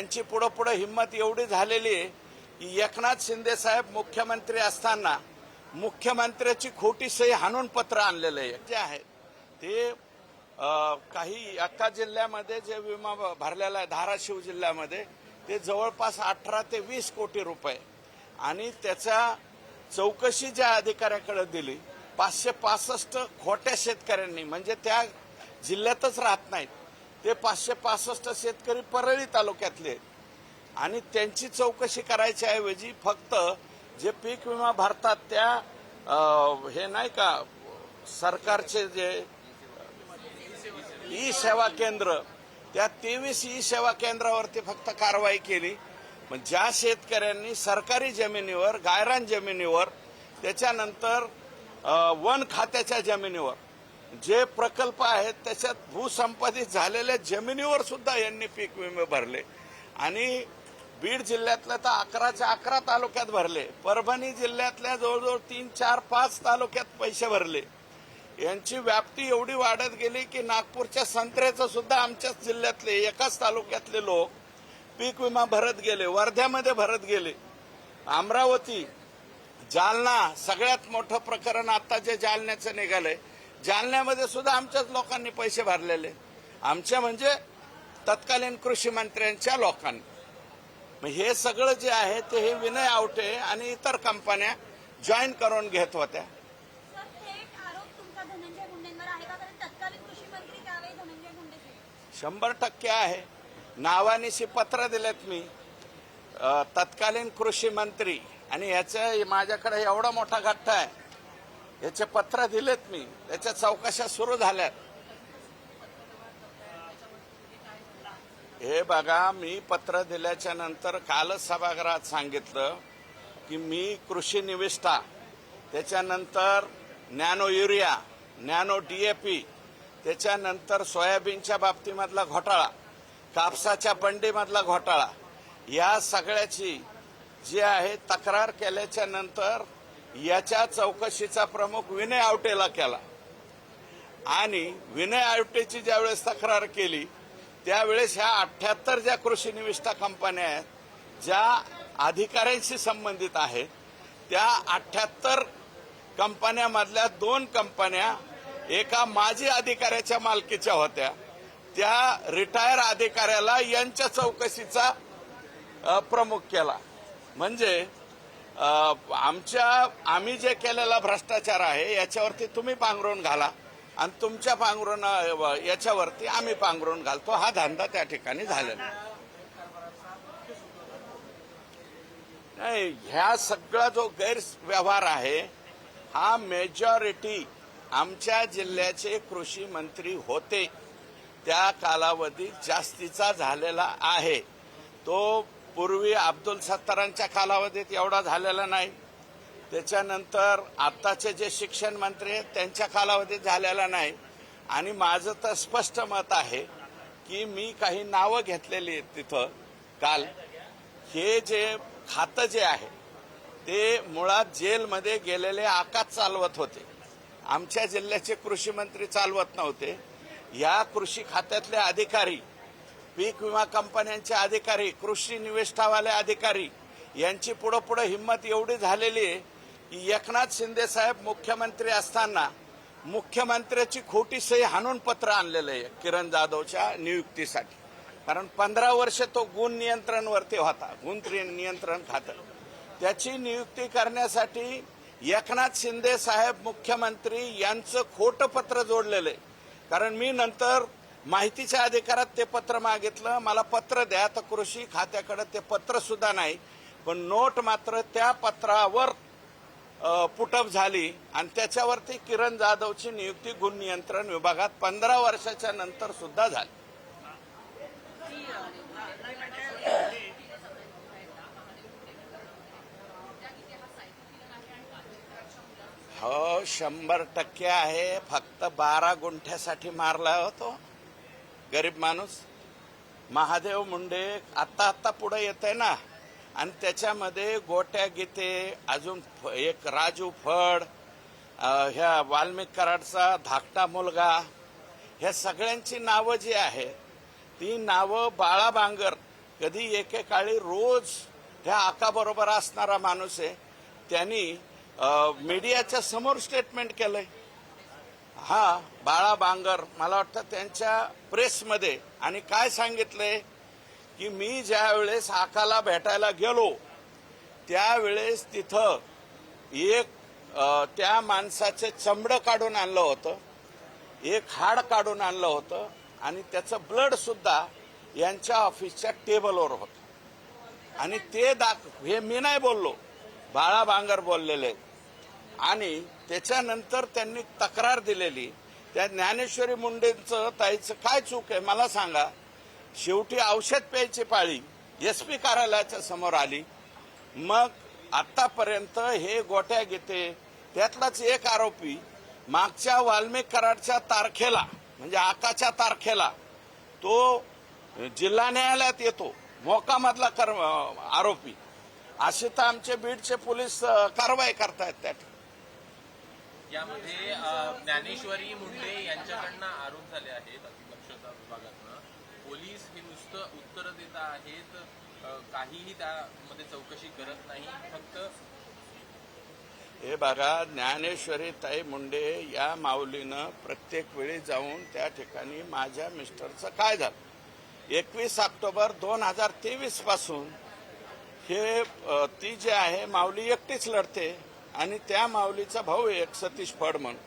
त्यांची पुढं पुढं हिंमत एवढी झालेली आहे की एकनाथ शिंदे साहेब मुख्यमंत्री असताना मुख्यमंत्र्याची खोटी सही हाणून पत्र आणलेलं आहे. जे आहे ते काही अक्का जिल्ह्यामध्ये जे विमा भरलेला आहे धाराशिव जिल्ह्यामध्ये ते जवळपास अठरा ते वीस कोटी रुपये. आणि त्याचा चौकशी ज्या अधिकाऱ्याकडे दिली पाचशे पासष्ट खोट्या शेतकऱ्यांनी म्हणजे त्या जिल्ह्यातच राहत नाहीत. ते पाचशे पासष्ट शेतकरी परळी तालुक्यातले आणि त्यांची चौकशी करायच्या ऐवजी फक्त जे पीक विमा भरतात त्या हे नाही का सरकारचे जे ई सेवा केंद्र त्या तेवीस ई सेवा केंद्रावरती फक्त कारवाई केली. पण ज्या शेतकऱ्यांनी सरकारी जमिनीवर गायरान जमिनीवर त्याच्यानंतर वन खात्याच्या जमिनीवर जे प्रकल्प आहेत त्याच्यात भूसंपादित झालेल्या जमिनीवर सुद्धा यांनी पीक विमे भरले. आणि बीड जिल्ह्यातल्या तर अकराच्या अकरा तालुक्यात भरले. परभणी जिल्ह्यातल्या जवळजवळ तीन चार पाच तालुक्यात पैसे भरले. यांची व्याप्ती एवढी वाढत गेली की नागपूरच्या संत्र्याचं सुद्धा आमच्याच जिल्ह्यातले एकाच तालुक्यातले लोक पीक विमा भरत गेले वर्ध्यामध्ये भरत गेले. अमरावती जालना सगळ्यात मोठं प्रकरण आता जे जालन्याचं निघालंय. जालन्यामध्ये सुद्धा आमच्याच लोकांनी पैसे भरलेले. आमच्या म्हणजे तत्कालीन कृषी मंत्र्यांच्या लोकांनी. मग हे सगळं जे आहे ते हे विनय आवटे आणि इतर कंपन्या जॉईन करून घेत होत्या. शंभर टक्के आहे. नावानिशी पत्र दिलेत मी. तत्कालीन कृषी मंत्री. आणि याचं माझ्याकडे एवढा मोठा गठ्ठा आहे. याचे पत्र दिलेत मी. त्याच्या चौकशा सुरू झाल्यात. हे बघा मी पत्र दिल्याच्या नंतर कालच सभागृहात सांगितलं की मी कृषी निविष्ठा त्याच्यानंतर नॅनो युरिया नॅनो डीएपी त्याच्यानंतर सोयाबीनच्या बाबतीमधला घोटाळा कापसाच्या बंडीमधला घोटाळा या सगळ्याची जी आहे तक्रार केल्याच्यानंतर याच्या चौकशीचा प्रमुख विनय आवटेला केला. आणि विनय आवटेची ज्यावेळेस तक्रार केली त्यावेळेस ह्या अठ्याहत्तर ज्या कृषी निविष्ठा कंपन्या आहेत ज्या अधिकाऱ्यांशी संबंधित आहेत त्या अठ्याहत्तर कंपन्यामधल्या दोन कंपन्या एका माजी अधिकाऱ्याच्या मालकीच्या होत्या. त्या रिटायर अधिकाऱ्याला यांच्या चौकशीचा प्रमुख केला. म्हणजे आमच्या आम्ही जे केलेला भ्रष्टाचार आहे याच्यावरती तुम्ही पांघरून घाला. आणि तुमच्या पांघरून याच्यावरती आम्ही पांघरून घालतो. हा धंदा त्या ठिकाणी झालेला नाही ह्या सगळा जो गैरव्यवहार आहे हा मेजॉरिटी आमच्या जिल्ह्याचे कृषी मंत्री होते. त्या कालावधीत जास्तीचा झालेला आहे. तो पूर्वी अब्दुल सत्तारांच्या कालावधीत एवढा झालेला नाही. त्याच्यानंतर आत्ताचे जे शिक्षण मंत्री आहेत त्यांच्या कालावधीत झालेला नाही. आणि माझं तर स्पष्ट मत आहे की मी काही नावं घेतलेली आहेत तिथं काल. हे जे खातं जे आहे ते मुळात जेलमध्ये गेलेले आकाश चालवत होते. आमच्या जिल्ह्याचे कृषी मंत्री चालवत नव्हते. या कृषी खात्यातले अधिकारी पीक विमा कंपन्यांचे अधिकारी कृषी निविष्ठावाले अधिकारी यांची पुढं पुढं हिंमत एवढी झालेली आहे की एकनाथ शिंदे साहेब मुख्यमंत्री असताना मुख्यमंत्र्याची खोटी सही हाणून पत्र आणलेलं आहे किरण जाधवच्या नियुक्तीसाठी. कारण पंधरा वर्ष तो गुण नियंत्रणवरती होता गुण नियंत्रण खातं. त्याची नियुक्ती करण्यासाठी एकनाथ शिंदे साहेब मुख्यमंत्री यांचं खोटं पत्र जोडलेलं आहे. कारण मी नंतर माहितीच्या अधिकारात ते पत्र मागितलं मला पत्र द्या तर कृषी खात्याकडे ते पत्र सुद्धा नाही. पण नोट मात्र त्या पत्रावर पुटअप झाली आणि त्याच्यावरती किरण जाधवची नियुक्ती गुण नियंत्रण विभागात पंधरा वर्षाच्या नंतर सुद्धा झाली. हो शंभर टक्के आहे. फक्त बारा गुंठ्यासाठी मारला होतो. गरीब माणूस. महादेव मुंडे आत्ता आत्ता पुढे येत आहे ना. आणि त्याच्यामध्ये गोट्या गीते अजून फ- एक राजू फड ह्या वाल्मिक कराडचा धाकटा मुलगा ह्या सगळ्यांची नावं जी आहेत ती नावं बाळा बांगर कधी एकेकाळी रोज त्या आकाबरोबर असणारा माणूस आहे. त्यांनी मीडियाच्या समोर स्टेटमेंट केलंय. हा बाळा बांगर मला वाटतं त्यांच्या प्रेसमध्ये. आणि काय सांगितलंय की मी ज्या वेळेस आकाला भेटायला गेलो त्यावेळेस तिथं एक त्या माणसाचे चमडं काढून आणलं होतं एक हाड काढून आणलं होतं आणि त्याचं ब्लड सुद्धा यांच्या ऑफिसच्या टेबलवर होतं. आणि ते दाख हे मी नाही बोललो बाळा बांगर बोललेले. आणि त्याच्यानंतर त्यांनी तक्रार दिलेली. त्या ज्ञानेश्वरी मुंडेंचं ताईचं काय चूक आहे मला सांगा. शेवटी औषध प्यायची पाळी एस पी कार्यालयाच्या समोर आली. मग आतापर्यंत हे गोट्या घेते. त्यातलाच एक आरोपी मागच्या वाल्मिक कराडच्या तारखेला म्हणजे आताच्या तारखेला तो जिल्हा न्यायालयात येतो मोकामधला कर आरोपी. असे तर आमचे बीडचे पोलीस कारवाई करतायत त्या ठिकाणी. यामध्ये ज्ञानेश्वरी मुंडे यांच्याकडनं आरोप झाले आहेत अतिदक्षता विभागातनं. पोलीस हे नुसतं उत्तर देत आहेत काहीही त्यामध्ये चौकशी करत नाही फक्त हे बघा ज्ञानेश्वरी ताई मुंडे या माऊलीनं प्रत्येक वेळी जाऊन त्या ठिकाणी माझ्या मिस्टरचं काय झालं? एकवीस ऑक्टोबर दोन हजार तेवीसपासून हे ती जे आहे माऊली एकटीच लढते. आणि त्या माऊलीचा भाऊ एक सतीश फड म्हणून.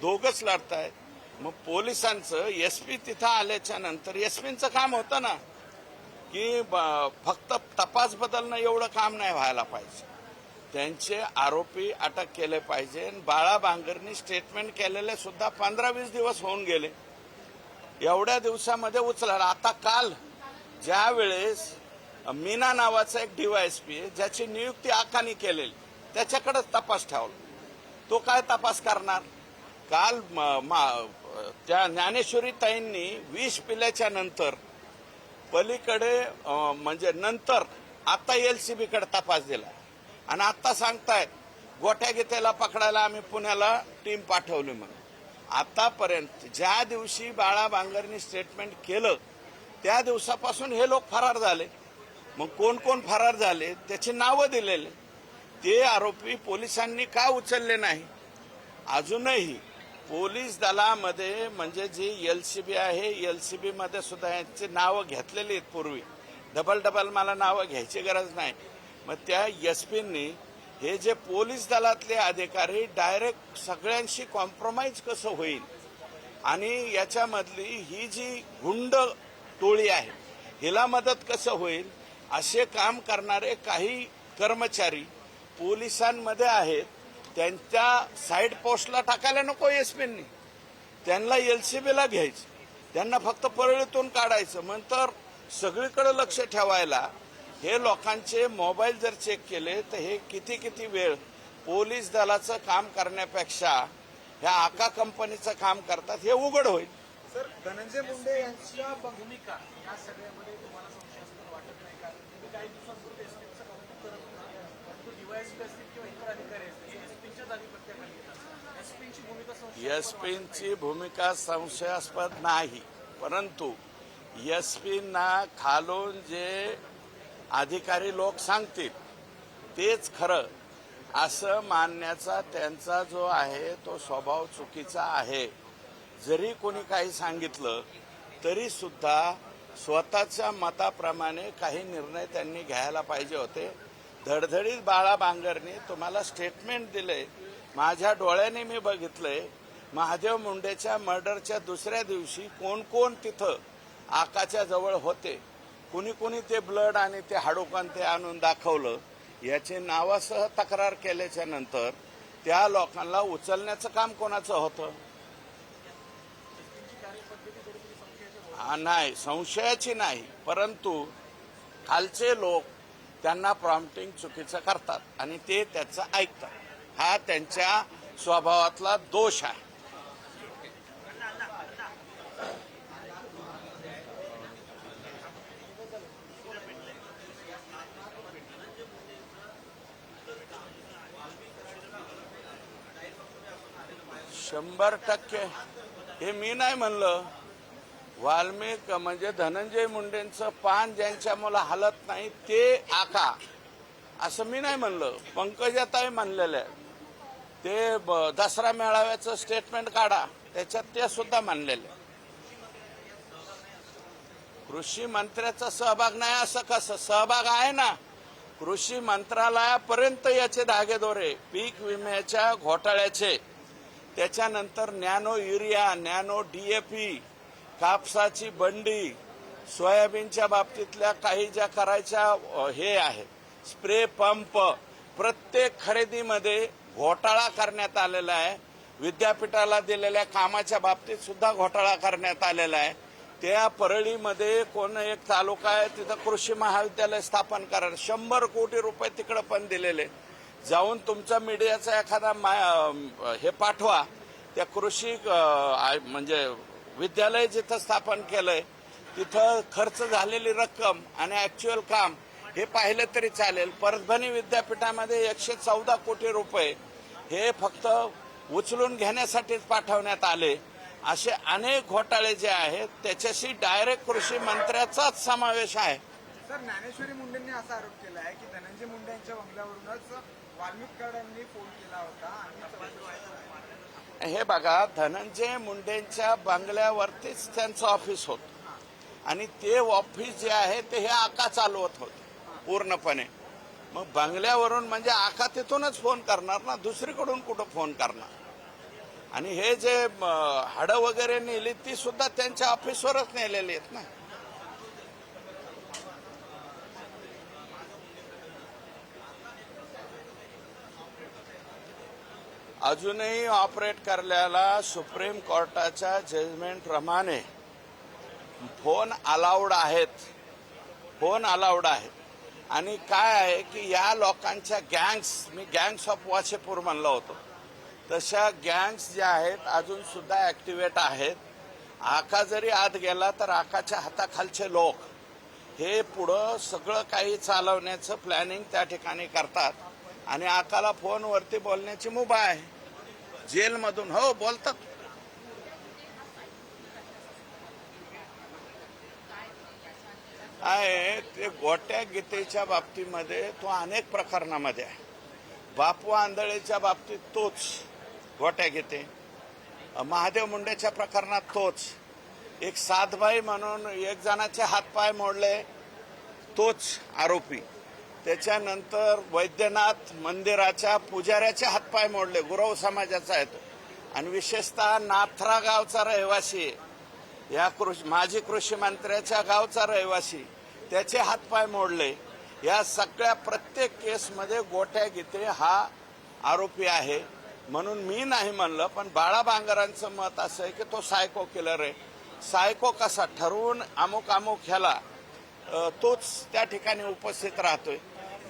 दोघच लढतायत मग पोलिसांचं एसपी तिथं आल्याच्यानंतर एसपींचं काम होतं ना की फक्त तपास बदलणं एवढं काम नाही व्हायला पाहिजे. त्यांचे आरोपी अटक केले पाहिजे आणि बाळा बांगरनी स्टेटमेंट केलेले सुद्धा पंधरा वीस दिवस होऊन गेले. एवढ्या दिवसामध्ये उचलला. आता काल ज्यावेळेस मीना नावाचा एक डीवायएसपी आहे ज्याची नियुक्ती आकानी केलेली. त्याच्याकडेच तपास ठेवला. तो काय तपास करणार? काल म- मा- त्या ज्ञानेश्वरी ताईंनी विष पिल्याच्या नंतर पलीकडे म्हणजे नंतर आता सी कडे तपास दिला. आणि आता सांगतायत गोट्या गीतेला पकडायला आम्ही पुण्याला टीम पाठवली म्हणून. आतापर्यंत ज्या दिवशी बाळा बांगरनी स्टेटमेंट केलं त्या दिवसापासून हे लोक फरार झाले. मग कोण कोण फरार झाले त्याची नावं दिलेले. ते आरोपी पोलिसांनी का उचलले नाही? अजूनही पोलीस दलामध्ये म्हणजे जी यल सी बी आहे यल सी बीमध्ये सुद्धा यांची नावं घेतलेली आहेत पूर्वी. डबल डबल मला नावं घ्यायची गरज नाही. मग त्या एसपींनी हे जे पोलीस दलातले अधिकारी डायरेक्ट सगळ्यांशी कॉम्प्रोमाइज कसं होईल? आणि याच्यामधली ही जी गुंड टोळी आहे हिला मदत कसं होईल? असे काम करणारे काही कर्मचारी पोलिसांमध्ये आहेत त्यांच्या साईड पोस्टला टाकायला नको एसपींनी त्यांना एलसीबीला घ्यायचं. त्यांना फक्त परळीतून काढायचं. नंतर सगळीकडे लक्ष ठेवायला हे लोकांचे मोबाईल जर चेक केले तर हे किती किती वेळ पोलीस दलाचं काम करण्यापेक्षा ह्या आका कंपनीचं काम करतात हे उघड होईल. सर धनंजय मुंडे यांच्या भूमिका या सगळ्यामध्ये तुम्हाला संशयास्पद वाटत नाही का काही दिवसांपूर्वी एसपीचं असतील किंवा इतर अधिकारी असतील एसपींच्याच आधिपत्याखाली येतात एसपींची भूमिका संशयास्पद एसपींची भूमिका संशयास्पद नाही परंतु एसपींना खालून जे अधिकारी लोक सांगतील तेच खरं. असं मानण्याचा त्यांचा जो आहे तो स्वभाव चुकीचा आहे. जरी कोणी काही सांगितलं तरी सुद्धा स्वतःच्या मताप्रमाणे काही निर्णय त्यांनी घ्यायला पाहिजे होते. धडधडीत बाळा बांगरने तुम्हाला स्टेटमेंट दिलंय. माझ्या डोळ्याने मी बघितलंय. महादेव मुंडेच्या मर्डरच्या दुसऱ्या दिवशी कोण कोण तिथं आकाच्या जवळ होते. कुणी कुणी ते ब्लड आणि ते हाडोकान ते आणून दाखवलं. याची नावासह तक्रार केल्याच्यानंतर त्या लोकांना उचलण्याचं काम कोणाचं होतं? नाही संशयाची नाही. परंतु खालचे लोक त्यांना प्रॉम्प्टिंग चुकीचं करतात आणि ते त्याचं ऐकतात. हा त्यांच्या स्वभावातला दोष आहे. शंभर टक्के. हे मी नाही म्हणलं. वाल्मिक म्हणजे धनंजय मुंडेंचं पान ज्यांच्या मला हलत नाही ते आका असं मी नाही म्हणलं. पंकजाताई म्हणलेलं आहे. ते ब- दसरा मेळाव्याचं स्टेटमेंट काढा. त्याच्यात ते सुद्धा मानलेले कृषी मंत्र्याचा सहभाग नाही असं कसं? सहभाग आहे ना. कृषी मंत्रालयापर्यंत याचे धागेदोरे पीक विम्याच्या घोटाळ्याचे. त्याच्यानंतर नॅनो युरिया नॅनो डीएपी कापसाची बंडी सोयाबीनच्या बाबतीतल्या काही ज्या करायच्या हे आहेत स्प्रे पंप. प्रत्येक खरेदीमध्ये घोटाळा करण्यात आलेला आहे. विद्यापीठाला दिलेल्या कामाच्या बाबतीत सुद्धा घोटाळा करण्यात आलेला आहे. त्या परळीमध्ये कोण एक तालुका आहे तिथं कृषी महाविद्यालय स्थापन करा शंभर कोटी रुपये तिकडं पण दिलेले. जाऊन तुमचा मीडियाचा एखादा मा- हे पाठवा. त्या कृषी म्हणजे विद्यालय जिथं स्थापन केलंय तिथं खर्च झालेली रक्कम आणि ॲक्च्युअल काम हे पाहिलं तरी चालेल. परभणी विद्यापीठामध्ये एकशे चौदा कोटी रुपये हे फक्त उचलून घेण्यासाठीच पाठवण्यात आले. असे अनेक घोटाळे जे आहेत त्याच्याशी डायरेक्ट कृषी मंत्र्याचाच समावेश आहे. सर ज्ञानेश्वरी मुंडेंनी असा आरोप केला आहे की धनंजय मुंडे यांच्या बंगल्यावरूनच वाल्मिक फोन केला होता आणि हे बघा धनंजय मुंडेंच्या बंगल्यावरतीच त्यांचं ऑफिस होतं. आणि ते ऑफिस जे आहे ते हे आका चालवत होते पूर्णपणे. मग बंगल्यावरून म्हणजे आका तिथूनच फोन करणार ना दुसरीकडून कुठं फोन करणार? आणि हे जे हाडं वगैरे नेली ती सुद्धा त्यांच्या ऑफिसवरच नेलेली आहेत ना. अजूनही ऑपरेट करल्याला सुप्रीम कोर्टाच्या जजमेंट प्रमाणे फोन अलाउड आहेत. फोन अलाउड आहेत. आणि काय आहे की या लोकांच्या गँग्स मी गँग्स ऑफ वाशेपूर म्हणलं होतो. तशा गँग्स ज्या आहेत अजून सुद्धा ऍक्टिव्हेट आहेत. आका जरी आत गेला तर आकाच्या हाताखालचे लोक. हे पुढं सगळं काही चालवण्याचं प्लॅनिंग त्या ठिकाणी करतात. आणि आकाला फोनवरती बोलण्याची मुभा आहे. जेलमधून हो बोलतात. आहे ते गोट्या गीतेच्या बाबतीमध्ये तो अनेक प्रकरणामध्ये आहे. बापू आंधळेच्या बाबतीत तोच गोट्या गीते. महादेव मुंडेच्या प्रकरणात तोच. एक साधबाई म्हणून एक जणाचे हातपाय मोडले तोच आरोपी. त्याच्यानंतर वैद्यनाथ मंदिराच्या पुजाऱ्याचे हातपाय मोडले गुरव समाजाचा आहे तो. आणि विशेषतः नाथरा गावचा रहिवासी आहे. या कृषी माजी कृषी मंत्र्याच्या गावचा रहिवासी त्याचे हातपाय मोडले. या सगळ्या प्रत्येक केसमध्ये गोट्या गीते हा आरोपी आहे. म्हणून मी नाही म्हणलं पण बाळा बांगरांचं मत असं आहे की तो सायको किलर आहे. सायको कसा ठरवून अमुक अमुक ह्याला तोच त्या ठिकाणी उपस्थित राहतोय.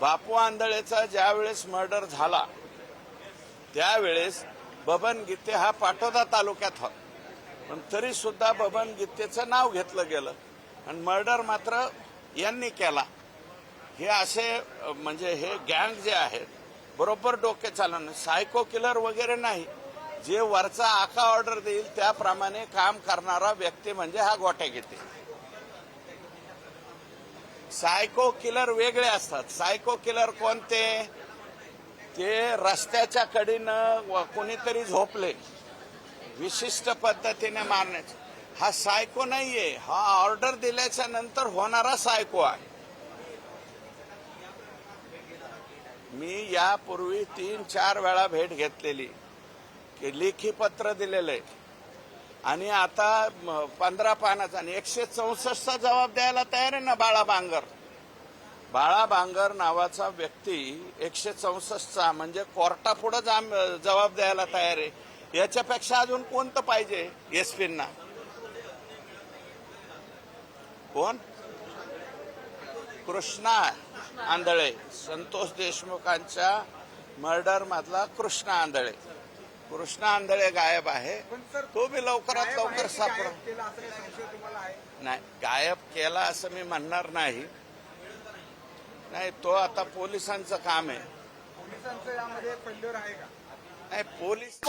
बापू आंधळेचा ज्यावेळेस मर्डर झाला त्यावेळेस बबन गीते हा पाटोदा तालुक्यात होता. पण तरी सुद्धा बबन गीतेचं नाव घेतलं गेलं आणि मर्डर मात्र यांनी केला. हे असे म्हणजे हे गँग जे आहेत बरोबर डोके चालवणं सायको किलर वगैरे नाही. जे वरचा आका ऑर्डर देईल त्याप्रमाणे काम करणारा व्यक्ती म्हणजे हा गोट्या घेते सायको किलर वेगळे असतात. सायको किलर कोणते? ते रस्त्याच्या कडीनं कोणीतरी झोपले. विशिष्ट पद्धतीने मारण्याचे. हा सायको नाहीये. हा ऑर्डर दिल्याच्या नंतर होणारा सायको आहे. मी यापूर्वी तीन चार वेळा भेट घेतलेली. की लेखी पत्र दिलेलं आहे. आणि आता पंधरा पानाचा आणि एकशे चौसष्टचा जबाब द्यायला तयार आहे ना बाळा बांगर? बाळा बांगर नावाचा व्यक्ती एकशे चौसष्टचा म्हणजे कोर्टापुढे जबाब द्यायला तयार आहे. याच्यापेक्षा अजून कोणतं पाहिजे एसपींना कोण? कृष्णा आंधळे. संतोष देशमुखांच्या मर्डर मधला कृष्णा आंधळे. कृष्णा आंधळे गायब आहे. तो बी लवकरात लवकर सापड नाही गायब केला असं मी म्हणणार नाही. नाही तो आता पोलिसांचं काम आहे. पोलिसांचं यामध्ये आहे का? नाही पोलीस